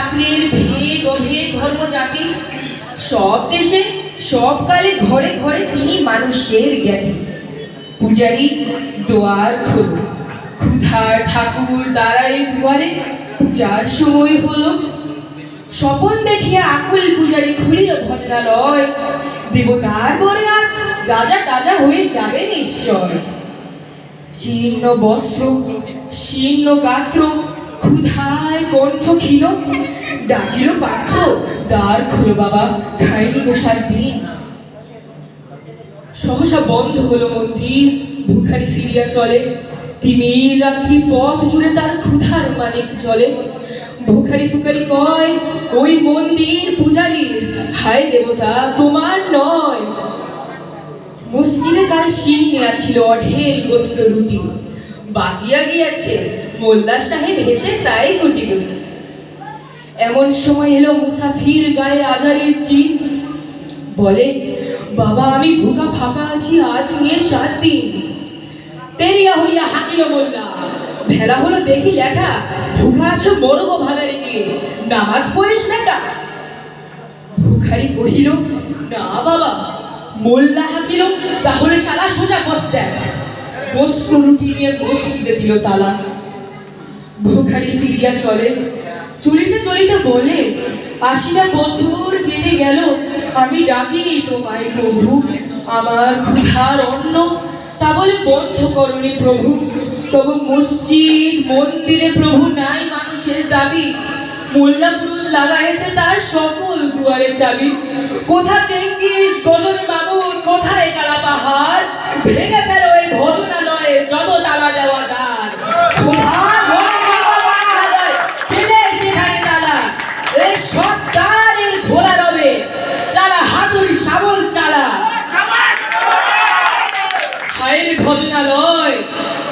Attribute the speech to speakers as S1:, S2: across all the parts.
S1: রাত্রির ভেদ অভেদ ধর্ম জাতি সব দেশে, সব কালে ঘরে ঘরে তিনি মানুষের জ্ঞাতি পূজারি, দোয়ার খোলো। ক্ষুধার ঠাকুর দাঁড়ায় দুয়ারে পূজার সময় হলো। স্বপন দেখিয়া আকুল পূজারি খুলিল ভজনালয় দেবতার বরে আজ রাজা টাজা হয়ে যাবে নিশ্চয় জীর্ণ বস্ত্র শীর্ণ গাত্র ক্ষুধায় কণ্ঠ ক্ষীণ, ডাকিল পার্থ, দ্বার খুলো বাবা খাইনি তো সাত দিন। সহসা বন্ধ হলো মন্দির, ভিখারি ফিরিয়া চলে। তিমির রাত্রি পথ জুড়ে তার ক্ষুধার মানিক চলে। ভিখারি ফুকারি কয়, ওই মন্দির পূজারীর, হায় দেবতা, তোমার নয়। মসজিদে কাল শিল নেওয়া ছিল অঢেল গোস্ত রুটি। বাঁচিয়া গিয়াছে মোল্লা সাহেব হেসে তাই গুটি গুটি। এমন সময় এলো মুসাফির গায়ে আধারের চিন বলে, বাবা, আমি ভুকা ফাঁকা আছি, আজ নিয়ে সাত দিন। তেরিয়া হইয়া হাকিল মোল্লা। ভেলা হলো দেখি লেঠা ভুকা আছো মরগো ভাগারি গিয়ে। নামাজ পড়িস বেটা ভিখারি কহিল, না বাবা, মোল্লা হাকিল, তাহলে সালা সোজা পথ দেয় বস্ত্র রুটি নিয়ে মসজিদে দিল তালা। ভিখারি ফিরিয়া চলে। চলিতে চলিতে বলে আশিটা বছর কেটে গেল, আমি ডাকিনি তোমায় প্রভু। আমার ক্ষুধার অন্ন, তা বলে বন্ধ করনি প্রভু। তবু মসজিদ, মন্দিরে প্রভু নাই মানুষের দাবি। মোল্লা পুরুষ লাগাইছে তার সকল দুয়ারে চাবি। কোথা চেঙ্গিস গজনী মামুন কোথায় কালা পাহাড়? ভেঙে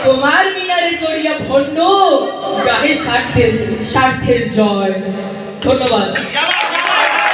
S1: তোমার মিনারে চড়িয়া ভণ্ড গাহে স্বার্থের স্বার্থের জয়। ধন্যবাদ।